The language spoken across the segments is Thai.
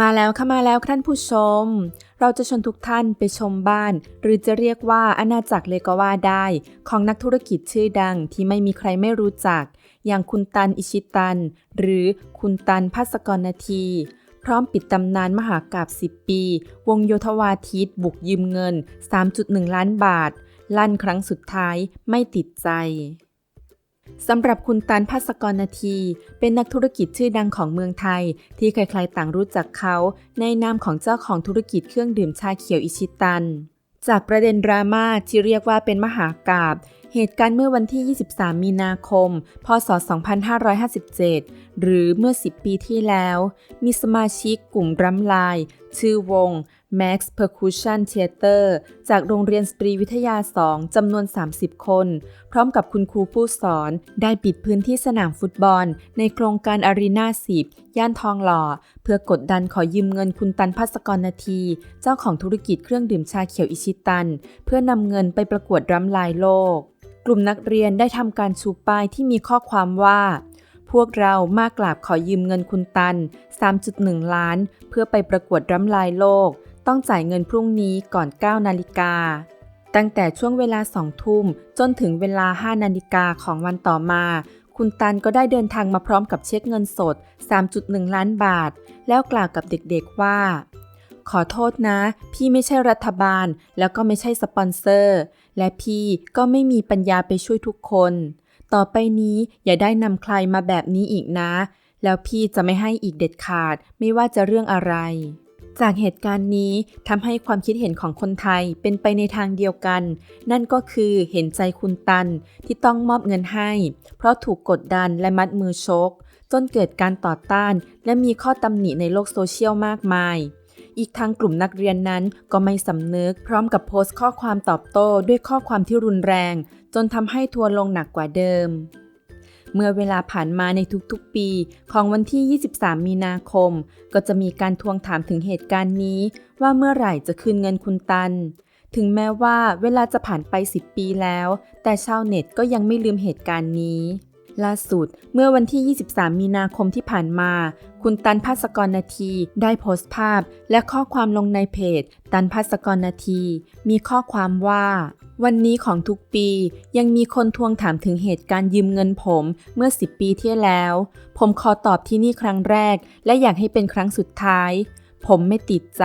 มาแล้วค่ะมาแล้วท่านผู้ชม เราจะชวนทุกท่านไปชมบ้าน หรือจะเรียกว่าอาณาจักรเลยก็ว่าได้ ของนักธุรกิจชื่อดังที่ไม่มีใครไม่รู้จัก อย่างคุณตันอิชิตัน หรือคุณตันพัสกรนาที พร้อมปิดตำนานมหากาบ10 ปี วงโยธวาทิตบุกยืมเงิน 3.1 ล้านบาท ลั่นครั้งสุดท้ายไม่ติดใจ สำหรับคุณตันพัสกรนาที เป็นนักธุรกิจชื่อดังของเมืองไทย ที่ใครๆต่างรู้จักเขา ในนามของเจ้าของธุรกิจเครื่องดื่มชาเขียวอิชิตัน จากประเด็นดราม่าที่เรียกว่าเป็นมหากาบเหตุการณ์เมื่อวันที่ 23 มีนาคม พศ 2557 หรือเมื่อ 10 ปีที่แล้ว มีสมาชิกกลุ่มรัมลาย ชื่อวง Max Percussion Theater จากโรงเรียนสตรีวิทยา 2 จำนวน 30 คน พร้อมกับคุณครูผู้สอน ได้ปิดพื้นที่สนามฟุตบอล ในโครงการอารีนา10 ย่านทองหล่อ เพื่อกดดันขอยืมเงินคุณตันพัสกรนาที เจ้าของธุรกิจเครื่องดื่มชาเขียวอิชิตัน เพื่อนำเงินไปประกวดรัมลายโลก กลุ่มนักเรียนได้ทำการชูป้ายที่มีข้อความว่าพวกเรามากราบขอยืมเงินคุณตัน 3.1 ล้าน เพื่อไปประกวดรัมลายโลก ต้องจ่ายเงินพรุ่งนี้ก่อน 9 นาฬิกา ตั้งแต่ช่วงเวลา 2 ทุ่มจนถึงเวลา 5 นาฬิกาของวันต่อมา คุณตันก็ได้เดินทางมาพร้อมกับเช็คเงินสด 3.1 ล้านบาท แล้วกล่าวกับเด็กๆว่า ขอโทษนะ พี่ไม่ใช่รัฐบาล แล้วก็ไม่ใช่สปอนเซอร์ และพี่ก็ไม่มีปัญญาไปช่วยทุกคน ต่อไปนี้อย่าได้นำใครมาแบบนี้อีกนะ แล้วพี่จะไม่ให้อีกเด็ดขาด ไม่ว่าจะเรื่องอะไร จากเหตุการณ์นี้ทำให้ความคิดเห็นของคนไทยเป็นไปในทางเดียวกัน นั่นก็คือเห็นใจคุณตันที่ต้องมอบเงินให้ เพราะถูกกดดันและมัดมือชก จนเกิดการต่อต้าน และมีข้อตำหนิในโลกโซเชียลมากมาย อีกทั้งกลุ่มนักเรียนนั้นก็ไม่สำนึก พร้อมกับโพสต์ข้อความตอบโต้ด้วยข้อความที่รุนแรง จนทำให้ทัวร์ลงหนักกว่าเดิม เมื่อเวลาผ่านมาในทุกๆ ปีของวันที่ 23 มีนาคม ก็จะมีการทวงถามถึงเหตุการณ์นี้ ว่าเมื่อไหร่จะคืนเงินคุณตัน ถึงแม้ว่าเวลาจะผ่านไป 10 ปีแล้ว แต่ชาวเน็ตก็ยังไม่ลืมเหตุการณ์นี้ ล่าสุด เมื่อวันที่ 23 มีนาคมที่ผ่านมา คุณตันพัสกรนาที ได้โพสต์ภาพ และข้อความลงในเพจ ตันพัสกรนาที มีข้อความว่า วันนี้ของทุกปียังมีคนทวงถามถึงเหตุการณ์ยืมเงินผมเมื่อ 10 ปีที่แล้ว ผมขอตอบที่นี่ครั้งแรก และอยากให้เป็นครั้งสุดท้าย ผมไม่ติดใจ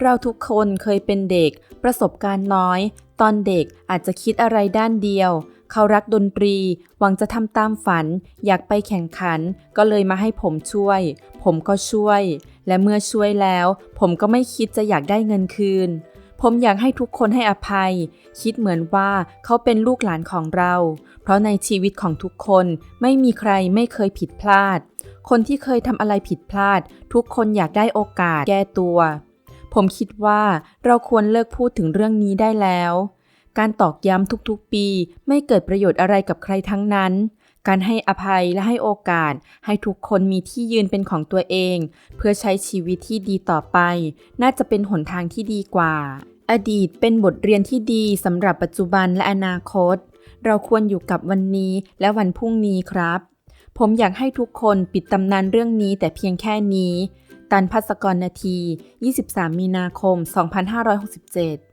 เราทุกคนเคยเป็นเด็ก ประสบการณ์น้อย ตอนเด็กอาจจะคิดอะไรด้านเดียว เขารักดนตรี หวังจะทำตามฝัน อยากไปแข่งขัน ก็เลยมาให้ผมช่วย ผมก็ช่วย และเมื่อช่วยแล้ว ผมก็ไม่คิดจะอยากได้เงินคืน ผมอยากให้ทุกคนให้อภัย คิดเหมือนว่าเขาเป็นลูกหลานของเรา เพราะในชีวิตของทุกคนไม่มีใครไม่เคยผิดพลาด คนที่เคยทำอะไรผิดพลาด ทุกคนอยากได้โอกาสแก้ตัว ผมคิดว่าเราควรเลิกพูดถึงเรื่องนี้ได้แล้ว การตอกย้ำทุกๆ ปีไม่เกิดประโยชน์อะไรกับใครทั้งนั้น การให้อภัยและให้โอกาส ให้ทุกคนมีที่ยืนเป็นของตัวเอง เพื่อใช้ชีวิตที่ดีต่อไป น่าจะเป็นหนทางที่ดีกว่า อดีตเป็นบทเรียนที่ดีสำหรับปัจจุบันและอนาคต เราควรอยู่กับวันนี้และวันพรุ่งนี้ครับ ผมอยากให้ทุกคนปิดตำนานเรื่องนี้แต่เพียงแค่นี้ ตันพัสกรนาที 23 มีนาคม 2567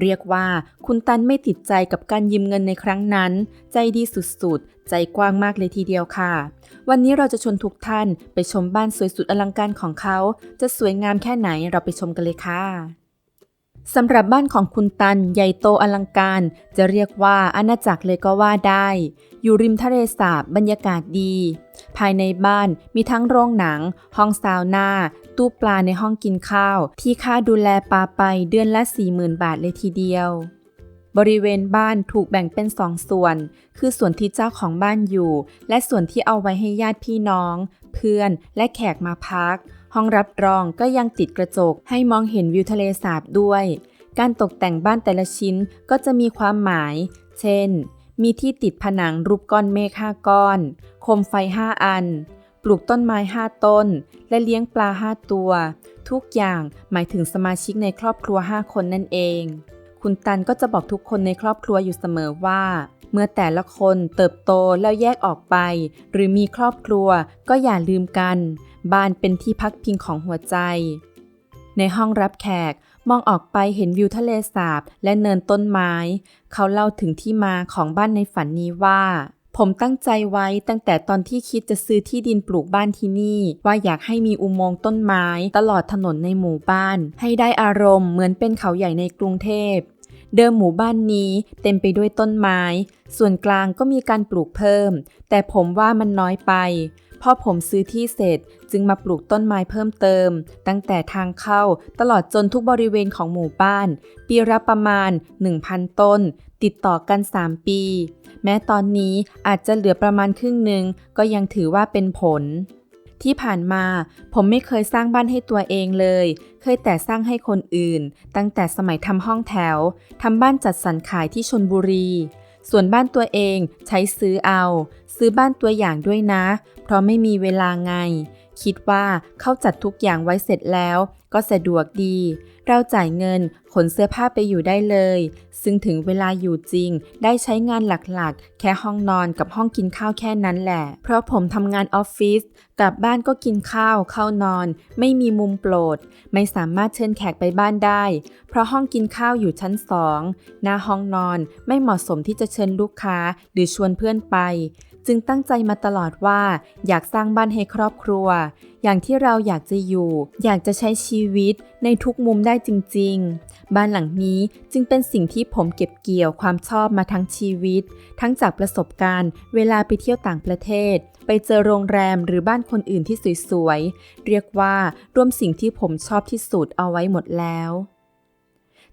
เรียกว่าคุณตันไม่ติดใจกับการยืมเงินในครั้งนั้น ใจดีสุดๆ ใจกว้างมากเลยทีเดียวค่ะ วันนี้เราจะชวนทุกท่านไปชมบ้านสวยสุดอลังการของเขา จะสวยงามแค่ไหนเราไปชมกันเลยค่ะสำหรับบ้านของคุณตันใหญ่โตอลังการ จะเรียกว่าอาณาจักรเลยก็ว่าได้ อยู่ริมทะเลสาบบรรยากาศดี ภายในบ้านมีทั้งโรงหนัง ห้องซาวน่า ตู้ปลาในห้องกินข้าว ที่ค่าดูแลปลาไปเดือนละ 40,000 บาทเลยทีเดียว บริเวณบ้านถูกแบ่งเป็นสองส่วน คือส่วนที่เจ้าของบ้านอยู่ และส่วนที่เอาไว้ให้ญาติพี่น้อง เพื่อนและแขกมาพัก ห้องรับรองก็ยังติดกระจกให้มองเห็นวิวทะเลสาบด้วย การตกแต่งบ้านแต่ละชิ้นก็จะมีความหมาย เช่นมีที่ติดผนังรูปก้อนเมฆห้าก้อน โคมไฟห้าอัน ลูกต้นไม้ห้าต้น และเลี้ยงปลาห้าตัว ทุกอย่างหมายถึงสมาชิกในครอบครัวห้าคนนั่นเอง คุณตันก็จะบอกทุกคนในครอบครัวอยู่เสมอว่า เมื่อแต่ละคนเติบโตแล้วแยกออกไป หรือมีครอบครัวก็อย่าลืมกัน บ้านเป็นที่พักพิงของหัวใจ ในห้องรับแขกมองออกไปเห็นวิวทะเลสาบและเนินต้นไม้ เขาเล่าถึงที่มาของบ้านในฝันนี้ว่า ผมตั้งใจไว้ตั้งแต่ตอนที่คิดจะซื้อที่ดินปลูกบ้านที่นี่ ว่าอยากให้มีอุโมงค์ต้นไม้ ตลอดถนนในหมู่บ้าน ให้ได้อารมณ์เหมือนเป็นเขาใหญ่ในกรุงเทพเดิมหมู่บ้านนี้เต็มไปด้วยต้นไม้ ส่วนกลางก็มีการปลูกเพิ่ม แต่ผมว่ามันน้อยไป พอผมซื้อที่เสร็จจึงมาปลูกต้นไม้เพิ่มเติม ตั้งแต่ทางเข้าตลอดจนทุกบริเวณของหมู่บ้าน ปีละประมาณ 1,000 ต้น ติดต่อกัน 3 ปี แม้ตอนนี้อาจจะเหลือประมาณครึ่งหนึ่งก็ยังถือว่าเป็นผล ที่ผ่านมาผมไม่เคยสร้างบ้านให้ตัวเองเลย เคยแต่สร้างให้คนอื่น ตั้งแต่สมัยทำห้องแถวทำบ้านจัดสรรขายที่ชนบุรี ส่วนบ้านตัวเองใช้ซื้อเอา ซื้อบ้านตัวอย่างด้วยนะ เพราะไม่มีเวลาไง คิดว่าเขาจัดทุกอย่างไว้เสร็จแล้ว ก็สะดวกดี เราจ่ายเงินขนเสื้อผ้าไปอยู่ได้เลย ซึ่งถึงเวลาอยู่จริง ได้ใช้งานหลักๆ แค่ห้องนอนกับห้องกินข้าวแค่นั้นแหละ เพราะผมทำงานออฟฟิศกลับบ้านก็กินข้าวเข้านอน ไม่มีมุมโปรด ไม่สามารถเชิญแขกไปบ้านได้ เพราะห้องกินข้าวอยู่ชั้นสองหน้าห้องนอนไม่เหมาะสมที่จะเชิญลูกค้าหรือชวนเพื่อนไป จึงตั้งใจมาตลอดว่า อยากสร้างบ้านให้ครอบครัว อย่างที่เราอยากจะอยู่ อยากจะใช้ชีวิตในทุกมุมได้จริง ๆ บ้านหลังนี้จึงเป็นสิ่งที่ผมเก็บเกี่ยวความชอบมาทั้งชีวิต ทั้งจากประสบการณ์ เวลาไปเที่ยวต่างประเทศ ไปเจอโรงแรมหรือบ้านคนอื่นที่สวยๆ เรียกว่ารวมสิ่งที่ผมชอบที่สุดเอาไว้หมดแล้ว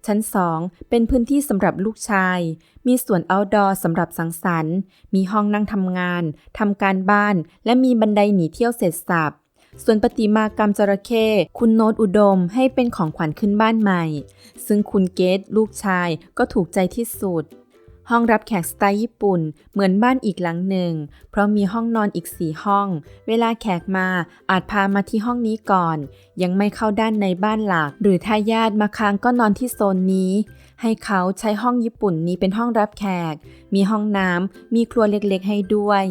ชั้น 2 เป็นพื้นที่สำหรับลูกชาย มีสวนเอาท์ดอร์สำหรับสังสรรค์ มีห้องนั่งทำงานทำการบ้าน และมีบันไดหนีเที่ยวเสร็จสับส่วนปฏิมากรรมจระเข้คุณโนตอุดมให้เป็นของขวัญขึ้นบ้านใหม่ ซึ่งคุณเกตลูกชายก็ถูกใจที่สุด ห้องรับแขกสไตล์ญี่ปุ่น เหมือนบ้านอีกหลังหนึ่ง เพราะมีห้องนอนอีกสี่ห้อง เวลาแขกมาอาจพามาที่ห้องนี้ก่อน ยังไม่เข้าด้านในบ้านหลัก หรือถ้าญาติมาค้างก็นอนที่โซนนี้ ให้เขาใช้ห้องญี่ปุ่นนี้เป็นห้องรับแขก มีห้องน้ำมีครัวเล็กๆให้ด้วย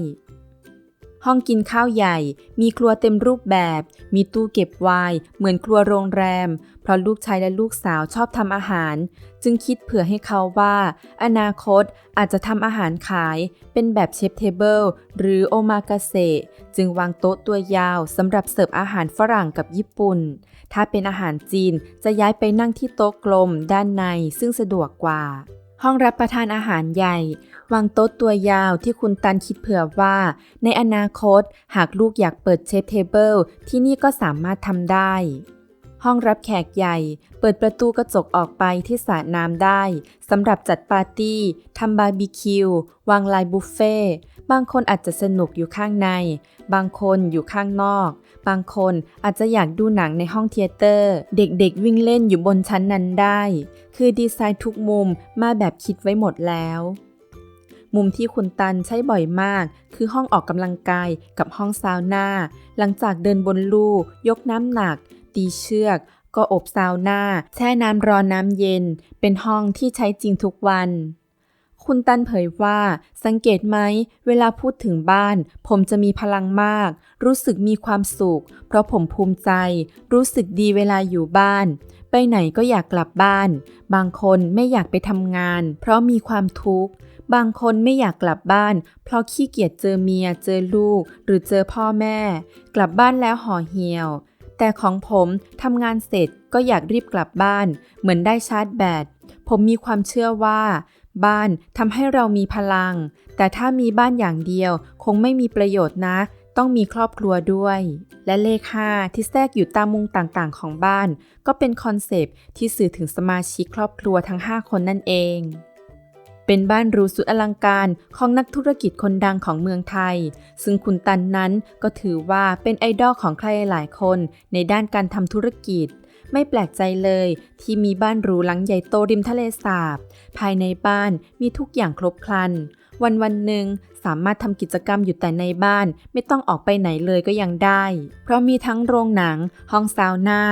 ห้องกินข้าวใหญ่ มีครัวเต็มรูปแบบ มีตู้เก็บไวน์เหมือนครัวโรงแรม เพราะลูกชายและลูกสาวชอบทำอาหาร จึงคิดเผื่อให้เขาว่า อนาคตอาจจะทำอาหารขาย เป็นแบบเชฟเทเบิลหรือโอมากาเสะจึงวางโต๊ะตัวยาวสำหรับเสิร์ฟอาหารฝรั่งกับญี่ปุ่น ถ้าเป็นอาหารจีนจะย้ายไปนั่งที่โต๊ะกลมด้านในซึ่งสะดวกกว่าห้องรับประทานอาหารใหญ่ วางโต๊ะตัวยาวที่คุณตันคิดเผื่อว่า ในอนาคตหากลูกอยากเปิดเชฟเทเบิลที่นี่ก็สามารถทำได้ ห้องรับแขกใหญ่ เปิดประตูกระจกออกไปที่สระน้ำได้สำหรับจัดปาร์ตี้ทำบาร์บีคิว วางลายบุฟเฟ่บางคนอาจจะสนุกอยู่ข้างใน บางคนอยู่ข้างนอก บางคนอาจจะอยากดูหนังในห้องเทเตอร์ เด็กๆวิ่งเล่นอยู่บนชั้นนั้นได้ คือดีไซน์ทุกมุมมาแบบคิดไว้หมดแล้ว มุมที่คุณตันใช้บ่อยมาก คือห้องออกกำลังกายกับห้องซาวน่า หลังจากเดินบนลู่ยกน้ำหนัก ตีเชือก ก็อบซาวน่า แช่น้ำร้อนน้ำเย็น เป็นห้องที่ใช้จริงทุกวันคุณตันเผยว่า สังเกตไหม เวลาพูดถึงบ้าน ผมจะมีพลังมาก รู้สึกมีความสุข เพราะผมภูมิใจ รู้สึกดีเวลาอยู่บ้าน ไปไหนก็อยากกลับบ้าน บางคนไม่อยากไปทำงาน เพราะมีความทุกข์ บางคนไม่อยากกลับบ้าน เพราะขี้เกียจเจอเมีย เจอลูก หรือเจอพ่อแม่ กลับบ้านแล้วห่อเหี่ยว แต่ของผมทำงานเสร็จก็อยากรีบกลับบ้าน เหมือนได้ชาร์จแบต ผมมีความเชื่อว่า บ้านทำให้เรามีพลัง แต่ถ้ามีบ้านอย่างเดียวคงไม่มีประโยชน์นะต้องมีครอบครัวด้วย และเลข 5 ที่แทรกอยู่ตามมุมต่างๆ ของบ้าน ก็เป็นคอนเซปที่สื่อถึงสมาชิกครอบครัวทั้ง 5 คนนั่นเอง เป็นบ้านหรูสุดอลังการของนักธุรกิจคนดังของเมืองไทย ซึ่งคุณตันนั้นก็ถือว่าเป็นไอดอลของใครหลายคนในด้านการทำธุรกิจไม่แปลกใจเลยที่มีบ้านหรูหลังใหญ่โตริมทะเลสาบ ภายในบ้านมีทุกอย่างครบครัน วันวันหนึ่งสามารถทำกิจกรรมอยู่แต่ในบ้านไม่ต้องออกไปไหนเลยก็ยังได้ เพราะมีทั้งโรงหนัง ห้องซาวน่า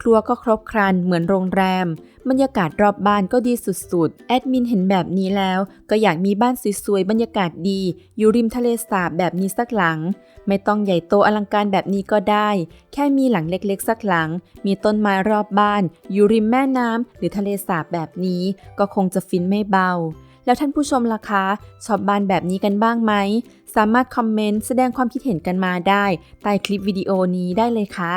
ครัวก็ครบครันเหมือนโรงแรม บรรยากาศรอบบ้านก็ดีสุดๆ แอดมินเห็นแบบนี้แล้ว ก็อยากมีบ้านสวยๆ บรรยากาศดี อยู่ริมทะเลสาบแบบนี้สักหลัง ไม่ต้องใหญ่โตอลังการแบบนี้ก็ได้ แค่มีหลังเล็กๆ สักหลัง มีต้นไม้รอบบ้าน อยู่ริมแม่น้ำหรือทะเลสาบแบบนี้ ก็คงจะฟินไม่เบาแล้วท่านผู้ชมล่ะคะ ชอบบ้านแบบนี้กันบ้างไหม สามารถคอมเมนต์แสดงความคิดเห็นกันมาได้ ใต้คลิปวิดีโอนี้ได้เลยค่ะ